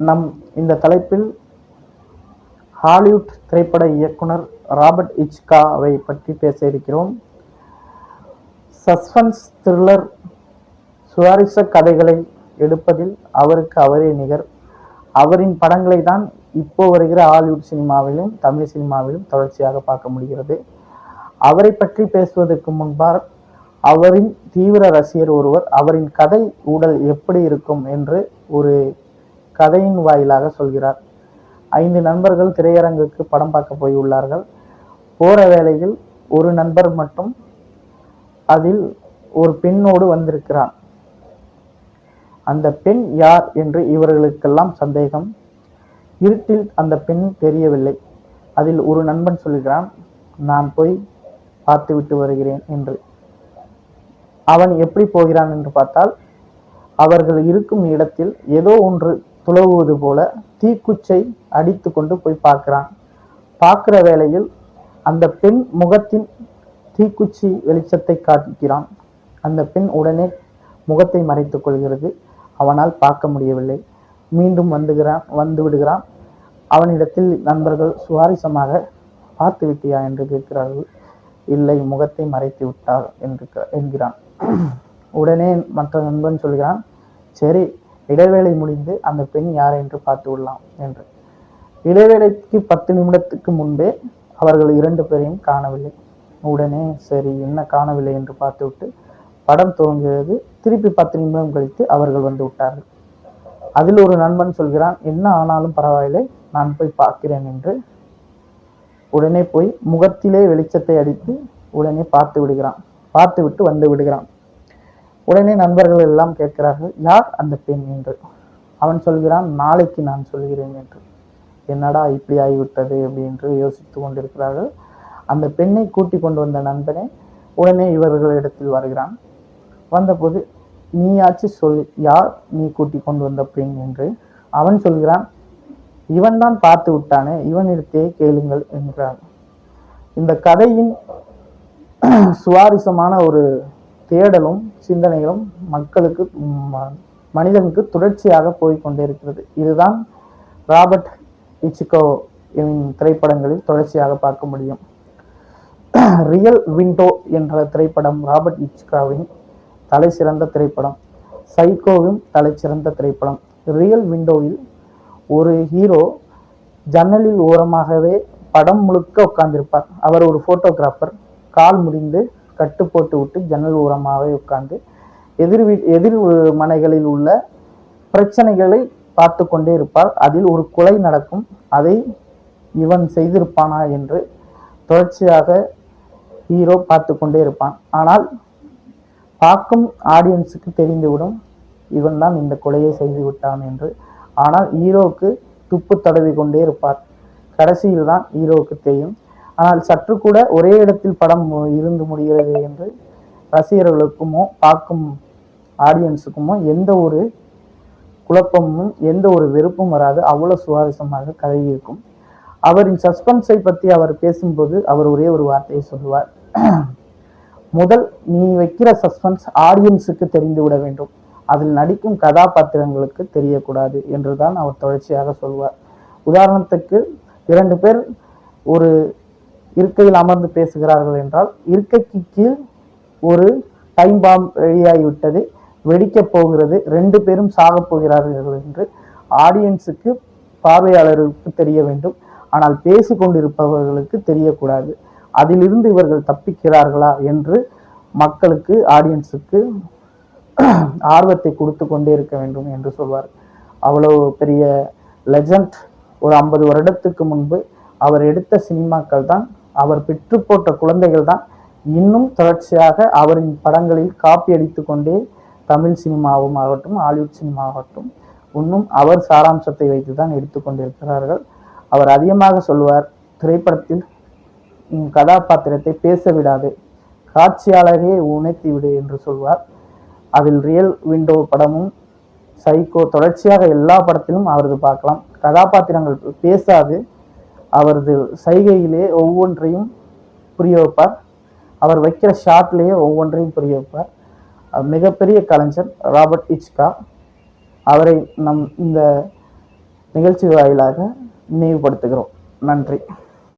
நம் இந்த தலைப்பில் ஹாலிவுட் திரைப்பட இயக்குனர் ராபர்ட் இச்காவை பற்றி பேச இருக்கிறோம். சஸ்பென்ஸ் த்ரில்லர் சுவாரஸ்ய கதைகளை எடுப்பதில் அவருக்கு அவரே நிகர். அவரின் படங்களை தான் இப்போ வருகிற ஹாலிவுட் சினிமாவிலும் தமிழ் சினிமாவிலும் தொடர்ச்சியாக பார்க்க முடிகிறது. அவரை பற்றி பேசுவதற்கு முன்பார் அவரின் தீவிர ரசிகர் ஒருவர் அவரின் கதை ஊடல் எப்படி இருக்கும் என்று ஒரு கதையின் வாயிலாக சொல்கிறார். ஐந்து நண்பர்கள் திரையரங்குக்கு படம் பார்க்க போய் உள்ளார்கள் போற வேளையில் ஒரு நண்பர் மட்டும் அதில் ஒரு பெண்ணோடு வந்திருக்கிறான். அந்த பெண் யார் என்று இவர்களுக்கெல்லாம் சந்தேகம். இருட்டில் அந்த பெண் தெரியவில்லை. அதில் ஒரு நண்பன் சொல்கிறான் நான் போய் பார்த்துவிட்டு வருகிறேன் என்று. அவன் எப்படி போகிறான் என்று பார்த்தால் அவர்கள் இருக்கும் இடத்தில் ஏதோ ஒன்று துளவுவது போல தீக்குச்சை அடித்து கொண்டு போய் பார்க்கிறான். பார்க்குற வேளையில் அந்த பெண் முகத்தின் தீக்குச்சி வெளிச்சத்தை காட்டுகிறான் அந்த பெண் உடனே முகத்தை மறைத்து கொள்கிறது. அவனால் பார்க்க முடியவில்லை. மீண்டும் வந்துகிறான் வந்து விடுகிறான். அவனிடத்தில் நண்பர்கள் சுவாரஸ்யமாக பார்த்து விட்டியா? என்று கேட்கிறார்கள். இல்லை முகத்தை மறைத்து விட்டார் என்று என்கிறான். உடனே மற்ற நண்பன் சொல்கிறான் சரி இடைவேளை முடிந்து அந்த பெண் யார் என்று பார்த்து விடலாம் என்று. இடைவேளைக்கு பத்து நிமிடத்துக்கு முன்பே அவர்கள் இரண்டு பேரையும் காணவில்லை. உடனே சரி என்ன காணவில்லை என்று பார்த்துவிட்டு படம் துவங்குகிறது. திருப்பி பத்து நிமிடம் கழித்து அவர்கள் வந்து விட்டார்கள். அதில் ஒரு நண்பன் சொல்கிறான் என்ன ஆனாலும் பரவாயில்லை நான் போய் பார்க்கிறேன் என்று. உடனே போய் முகத்திலே வெளிச்சத்தை அடித்து உடனே பார்த்து விடுகிறான். பார்த்து விட்டு வந்து விடுகிறான். உடனே நண்பர்கள் எல்லாம் கேட்கிறார்கள் யார் அந்த பெண்? என்று. அவன் சொல்கிறான் நாளைக்கு நான் சொல்கிறேன் என்று. என்னடா இப்படி ஆகிவிட்டது? என்று யோசித்து கொண்டிருக்கிறார்கள். அந்த பெண்ணை கூட்டி கொண்டு வந்த நண்பனே உடனே இவர்களிடத்தில் வருகிறான். வந்தபோது நீயாச்சு சொல் யார் நீ கூட்டி கொண்டு வந்த பெண்? என்று. அவன் சொல்கிறான் இவன் தான் பார்த்து விட்டானே இவனிடத்தே கேளுங்கள் என்கிறான் இந்த கதையின் சுவாரஸ்யமான ஒரு தேடலும் சிந்தனைகளும் மக்களுக்கு ம- மனிதனுக்கு தொடர்ச்சியாக போய்க்கொண்டே இருக்கிறது இதுதான் ராபர்ட் இச்சிகோ திரைப்படங்களில் தொடர்ச்சியாக பார்க்க முடியும். ரியல் விண்டோ என்ற திரைப்படம் ராபர்ட் இச்சிகாவின் தலை சிறந்த திரைப்படம். சைகோவின் தலை சிறந்த திரைப்படம். ரியல் விண்டோவில் ஒரு ஹீரோ ஜன்னலில் ஓரமாகவே படம் முழுக்க உட்கார்ந்திருப்பார். அவர் ஒரு ஃபோட்டோகிராஃபர் கால் முடிந்து கட்டு போட்டு விட்டு ஜன்னல் ஓரமாகவே உட்கார்ந்து எதிர் வீ எதிர் மனைகளில் உள்ள பிரச்சனைகளை பார்த்து கொண்டே இருப்பார். அதில் ஒரு கொலை நடக்கும். அதை இவன் செய்திருப்பானா என்று தொடர்ச்சியாக ஹீரோ பார்த்து கொண்டே இருப்பான். ஆனால் பார்க்கும் ஆடியன்ஸுக்கு தெரிந்துவிடும் இவன் தான் இந்த கொலையை செய்து விட்டான் என்று. ஆனால் ஹீரோவுக்கு துப்பு தடவி கொண்டே இருப்பார். கடைசியில் தான் ஹீரோவுக்கு தெரியும் ஆனால் சற்று கூட ஒரே இடத்தில் படம் இருந்து முடிகிறது என்று ரசிகர்களுக்குமோ பார்க்கும் ஆடியன்ஸுக்குமோ எந்த ஒரு குழப்பமும் எந்த ஒரு வெறுப்பும் வராது. அவ்வளோ சுவாரஸ்யமாக கதை இருக்கும் அவரின் சஸ்பென்ஸை பற்றி அவர் பேசும்போது அவர் ஒரே ஒரு வார்த்தையை சொல்லுவார். முதல் நீ வைக்கிற சஸ்பென்ஸ் ஆடியன்ஸுக்கு தெரிந்து விட வேண்டும். அதில் நடிக்கும் கதாபாத்திரங்களுக்கு தெரியக்கூடாது என்றுதான் அவர் தொடர்ச்சியாக சொல்வார் உதாரணத்துக்கு இரண்டு பேர் ஒரு இருக்கையில் அமர்ந்து பேசுகிறார்கள் என்றால் இருக்கைக்கு கீழ் ஒரு டைம் பாம் ரெடியாகிவிட்டது வெடிக்கப் போகிறது ரெண்டு பேரும் சாகப் போகிறார்கள் என்று ஆடியன்ஸுக்கு பார்வையாளர்களுக்கு தெரிய வேண்டும். ஆனால் பேசிக் கொண்டிருப்பவர்களுக்கு தெரியக்கூடாது. அதிலிருந்து இவர்கள் தப்பிக்கிறார்களா என்று மக்களுக்கு ஆடியன்ஸுக்கு ஆர்வத்தை கொடுத்து கொண்டே இருக்க வேண்டும் என்று சொல்வார். அவ்வளவு பெரிய லெஜண்ட் ஒரு ஐம்பது வருடத்துக்கு முன்பு அவர் எடுத்த சினிமாக்கள் தான் அவர் பெற்று போட்ட குழந்தைகள் தான் இன்னும் தொடர்ச்சியாக அவரின் படங்களில் காப்பி அடித்து கொண்டே தமிழ் சினிமாவும் ஆகட்டும் ஹாலிவுட் சினிமா ஆகட்டும் இன்னும் அவர் சாராம்சத்தை வைத்து தான் எடுத்துக்கொண்டிருக்கிறார்கள் அவர் அதிகமாக சொல்லுவார் திரைப்படத்தில் உன் கதாபாத்திரத்தை பேச விடாது காட்சியாளரே உணர்த்தி விடு என்று சொல்வார். அதில் ரியல் விண்டோ படமும் சைக்கோ தொடர்ச்சியாக எல்லா படத்திலும் அவரது பார்க்கலாம். கதாபாத்திரங்கள் பேசாது அவரது சைகையிலே ஒவ்வொன்றையும் புரிய வைப்பார். அவர் வைக்கிற ஷாட்லேயே ஒவ்வொன்றையும் புரிய வைப்பார். மிகப்பெரிய கலைஞர் ராபர்ட் இச்கா அவரை நம் இந்த நிகழ்ச்சி வாயிலாக நினைவுபடுத்துகிறோம். நன்றி.